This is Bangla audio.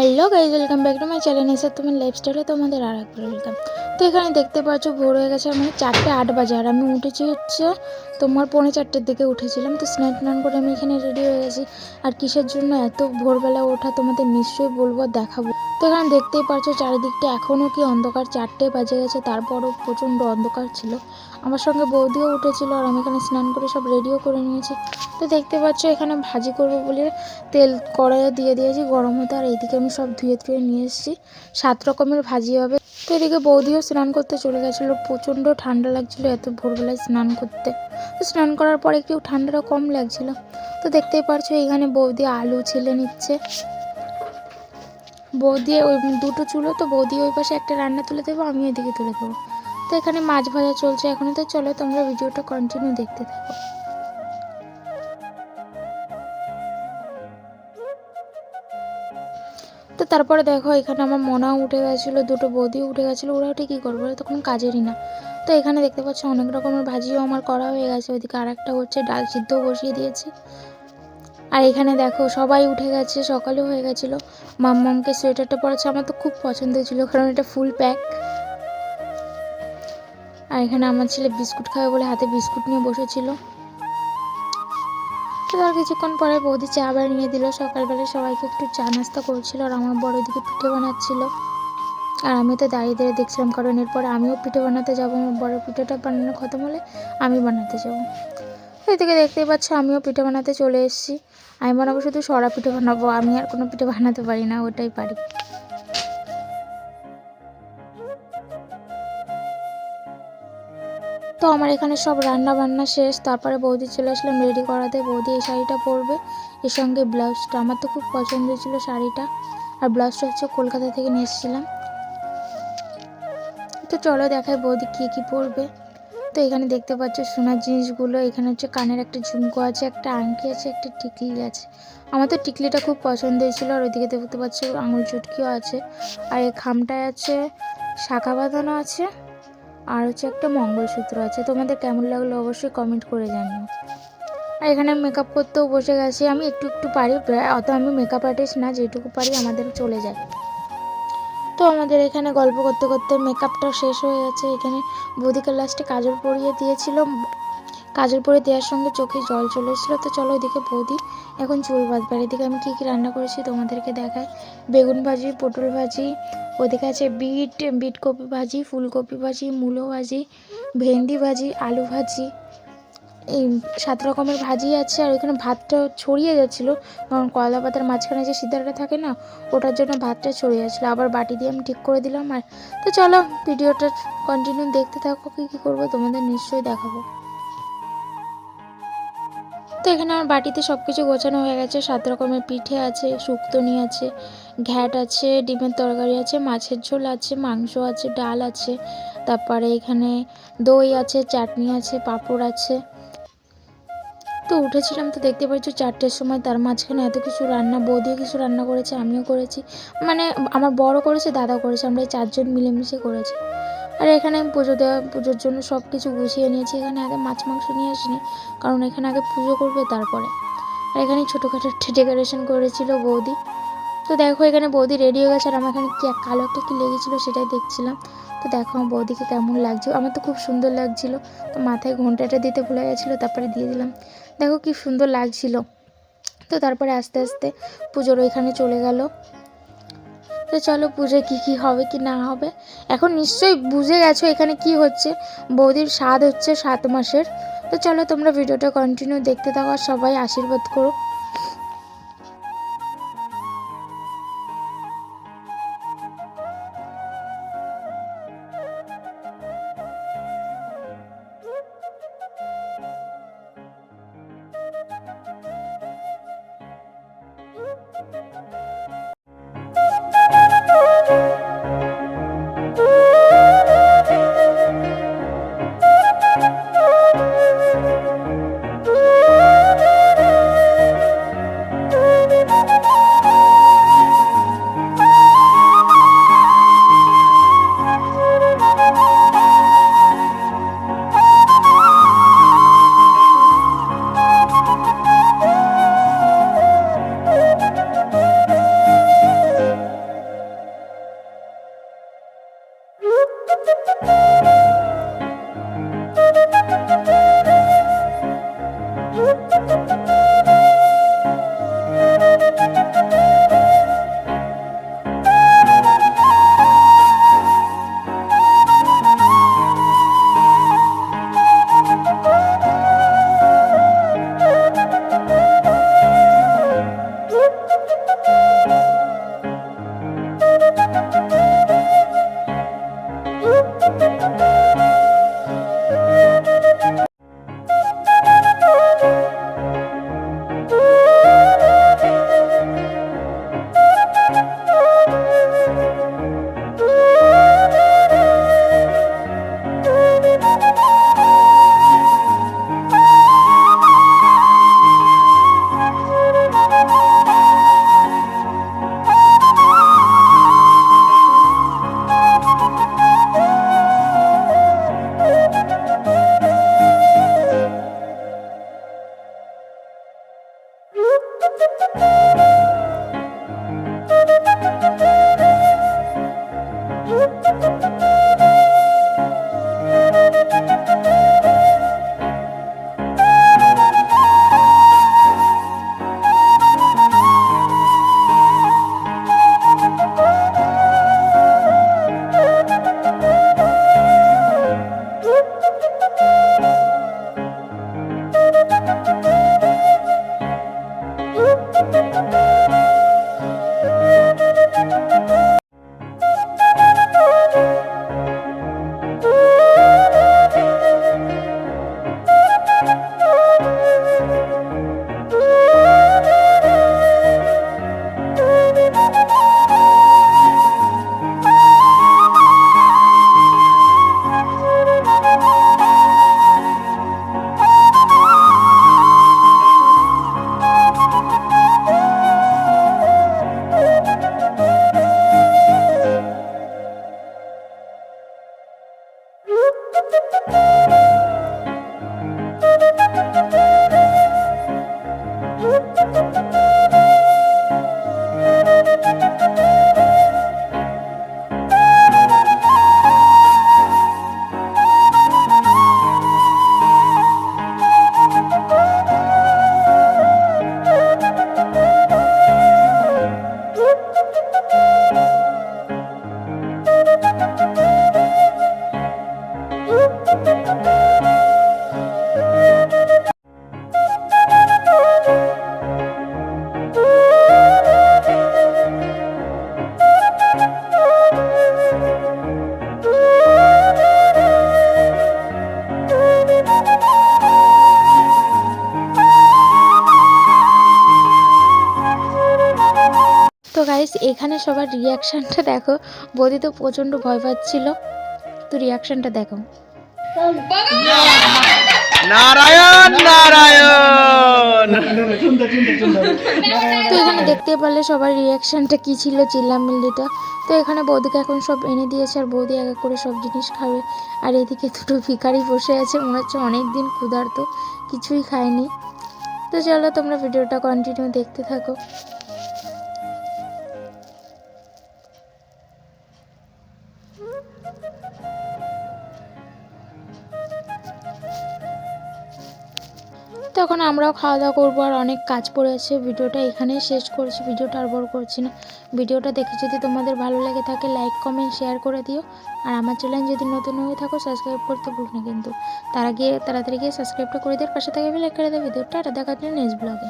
Hello guys welcome back to my channel. এসে তোমার লাইফস্টাইলে তোমাদের আর একবার ওয়েলকাম। তো এখানে দেখতে পাচ্ছ ভোর হয়ে গেছে মানে চারটে আট বাজে, আর আমি উঠেছি হচ্ছে তোমার পৌনে চারটের দিকে উঠেছিলাম। তো স্নান টান করে আমি এখানে রেডি হয়ে গেছি। আর কিসের জন্য এত ভোরবেলা ওঠা তোমাদের নিশ্চয়ই বলব দেখাবো। তো এখানে দেখতেই পাচ্ছ চারিদিকটা এখনও কি অন্ধকার? চারটে বাজে গেছে, তারপরও প্রচণ্ড অন্ধকার ছিল। আমার সঙ্গে বৌদিও উঠেছিল আর আমি এখানে স্নান করে সব রেডিও করে নিয়েছি। তো দেখতে পাচ্ছ, এখানে ভাজি করব বলে তেল কড়াইয়ে দিয়ে দিয়েছি, গরম হতে আর এইদিকে আমি সব ধুয়ে ধুয়ে নিয়ে এসেছি। সাত রকমের ভাজি হবে। তো এদিকে বৌদিও স্নান করতে চলে গেছিল, প্রচণ্ড ঠান্ডা লাগছিল এত ভোরবেলায় স্নান করতে। তো স্নান করার পরে একটু ঠান্ডাটা কম লাগছিল। তো দেখতেই পারছ, এখানে বৌদি আলু ছেলে নিচ্ছে। বৌদি ওই দুটো চুলো, তো বৌদি ওই পাশে একটা রান্না তুলে দেবো আমি এদিকে তুলে দেবো। তো এখানে মাছ ভাজা চলছে এখনও, তো চলো তোমরা ভিডিওটা কন্টিনিউ দেখতে থাকো। তো তারপরে দেখো, এখানে আমার মনাও উঠে গেছিল, দুটো বৌদিও উঠে গেছিল ওরা উঠে কী করব, ওরা তো কোনো কাজেরই না। তো এখানে দেখতে পাচ্ছ অনেক রকমের ভাজিও আমার করা হয়ে গেছে, ওইদিকে আর একটা হচ্ছে ডাল সিদ্ধও বসিয়ে দিয়েছি। আর এখানে দেখো সবাই উঠে গেছে, সকালেও হয়ে গেছিল। মাম্মামকে সোয়েটারটা পরেছে, আমার তো খুব পছন্দ ছিল কারণ এটা ফুল প্যাক আর এখানে আমার ছেলে বিস্কুট খাবে বলে হাতে বিস্কুট নিয়ে বসেছিল। তার কিছুক্ষণ পরে বৌদি চা বানিয়ে দিল। সকালবেলা সবাইকে একটু চা নাস্তা করছিল আর আমার বড় দিকে পিঠে বানাচ্ছিল। আর আমি তো দাঁড়িয়ে দাঁড়িয়ে দেখছিলাম, কারণ এরপরে আমিও পিঠে বানাতে যাব, আমার বড় পিঠেটা বানানো খতম হলে আমি বানাতে যাব। এদিকে দেখতেই পাচ্ছ, আমিও পিঠে বানাতে চলে এসেছি। আমি বানাবো শুধু সরা পিঠে বানাবো, আমি আর কোনো পিঠে বানাতে পারি না, ওটাই পারি। তো আমার এখানে সব রান্না বান্না শেষ, তারপরে বৌদি চলে আসলাম রেডি করাতে, বৌদি এই শাড়িটা পরবে, এর সঙ্গে ব্লাউজটা। আমার তো খুব পছন্দ ছিল শাড়িটা, আর ব্লাউজটা হচ্ছে কলকাতা থেকে নিয়ে এসেছিলাম। তো চলো দেখায় বৌদি কী কী পরবে। তো এখানে দেখতে পাচ্ছ সোনার জিনিসগুলো। এখানে হচ্ছে কানের একটা ঝুমকো আছে, একটা আংটি আছে, একটা টিকলি আছে। আমার তো টিকলিটা খুব পছন্দ হয়েছিল আর ওইদিকে দেখতে পাচ্ছ আঙুল চুটকিও আছে। আর এই খামটায় আছে শাখা বাঁধানো আছে, আর হচ্ছে একটা মঙ্গলসূত্র আছে। তোমাদের কেমন লাগল অবশ্যই কমেন্ট করে জানিও। আর এখানে মেকআপ করতেও বসে গেছি। আমি একটু একটু পারি অত আমি মেকআপ আর্টিস্ট না, যেটুকু পারি আমাদের চলে যায়। তো আমাদের এখানে গল্প করতে করতে মেকআপটা শেষ হয়ে গেছে। এখানে বৌদিকে লাস্টে কাজল পরিয়ে দিয়েছিল। কাজল পরে দেওয়ার সঙ্গে চোখে জল চলে এসেছিল। তো চলো ওইদিকে বৌদি, এখন চুল বাঁধবার এদিকে আমি কী কী রান্না করেছি তোমাদেরকে দেখাই। বেগুন ভাজি, পটল ভাজি, ওদিকে আছে বিট বিট কপি ভাজি, ফুলকপি ভাজি, মূলো ভাজি, ভেন্ডি ভাজি, আলু ভাজি। এই সাত রকমের ভাজি আছে আর ওইখানে ভাতটা ছড়িয়ে যাচ্ছিল। কারণ কয়লা পাতার মাঝখানে যে সিদ্ধাটা থাকে না, ওটার জন্য ভাতটা ছড়িয়ে যাচ্ছিল। আবার বাটি দিয়ে আমি ঠিক করে দিলাম আর তো চলো ভিডিওটা কন্টিনিউ দেখতে থাকো, কী কী করব তোমাদের নিশ্চয়ই দেখাবো। তো এখানে আমার বাটিতে সব কিছু গোছানো হয়ে গেছে। সাত রকমের পিঠে আছে, শুক্তনি আছে, ঘ্যাট আছে, ডিমের তরকারি আছে, মাছের ঝোল আছে, মাংস আছে, ডাল আছে। তারপরে এখানে দই আছে, চাটনি আছে, পাঁপড় আছে। তো উঠেছিলাম তো দেখতে পাচ্ছ চারটের সময়, তার মাঝখানে এত কিছু রান্না, বৌদিও কিছু রান্না করেছে, আমিও করেছি। মানে আমার বড় করেছে দাদা করেছে, আমরা এই চারজন মিলেমিশে করেছি। আর এখানে আমি পুজো দেওয়া, পুজোর জন্য সব কিছু গুছিয়ে নিয়েছি, এখানে আগে মাছ মাংস নিয়ে আসিনি, কারণ এখানে আগে পুজো করবে তারপরে। আর এখানে ছোটোখাটো ডেকোরেশন করেছিল বৌদি। তো দেখো এখানে বৌদি রেডি হয়ে গেছে, আর আমার এখানে কি কালো একটা কি লেগেছিলো সেটাই দেখছিলাম। তো দেখো আমার বৌদিকে কেমন লাগছে। আমার তো খুব সুন্দর লাগছিল। তো মাথায় ঘন্টাটা দিতে ভুলে গেছিল, তারপরে দিয়ে দিলাম। দেখো কি সুন্দর লাগছিল। তো তারপরে আস্তে আস্তে পুজোর ওইখানে চলে গেল। তো চলো পুজোয় কী কী হবে কি না হবে। এখন নিশ্চয়ই বুঝে গেছো এখানে কি হচ্ছে। বৌদির স্বাদ হচ্ছে সাত মাসের। তো চলো তোমরা ভিডিওটা কন্টিনিউ দেখতে থাকো আর সবাই আশীর্বাদ করো। এখানে সবার রিয়াকশানটা দেখো। বৌদি তো প্রচণ্ড ভয় পাচ্ছিল। তো রিয়াকশানটা দেখো। নারায়ণ নারায়ণ! তো এখানে দেখতে পারলে সবার রিয়াকশানটা কী ছিল চিল্লামিল্লিটা। তো এখানে বৌদিকে এখন সব এনে দিয়েছে আর বৌদি এক এক করে সব জিনিস খাবে। আর এদিকে দুটো ভিখারি বসে আছে মনে হচ্ছে অনেক দিন ক্ষুধার্ত কিছুই খায়নি। তো চলো তোমরা ভিডিওটা কন্টিনিউ দেখতে থাকো। আমরাও খাওয়া দাওয়া করব। আর অনেক কাজ পড়ে আছে। ভিডিওটা এখানেই শেষ করছি। ভিডিওটা আর বড় করছি না। ভিডিওটা দেখে যদি তোমাদের ভালো লাগে থাকে লাইক কমেন্ট শেয়ার করে দিও। আর আমার চ্যানেল যদি নতুন হয়ে থাকো সাবস্ক্রাইব করতে ভুল না কিন্তু। তারা গিয়ে তাড়াতাড়ি গিয়ে সাবস্ক্রাইবটা করে দেওয়ার পাশে থাকে লাইক করে দেবে ভিডিওটা আর দেখা নেক্সট ব্লগে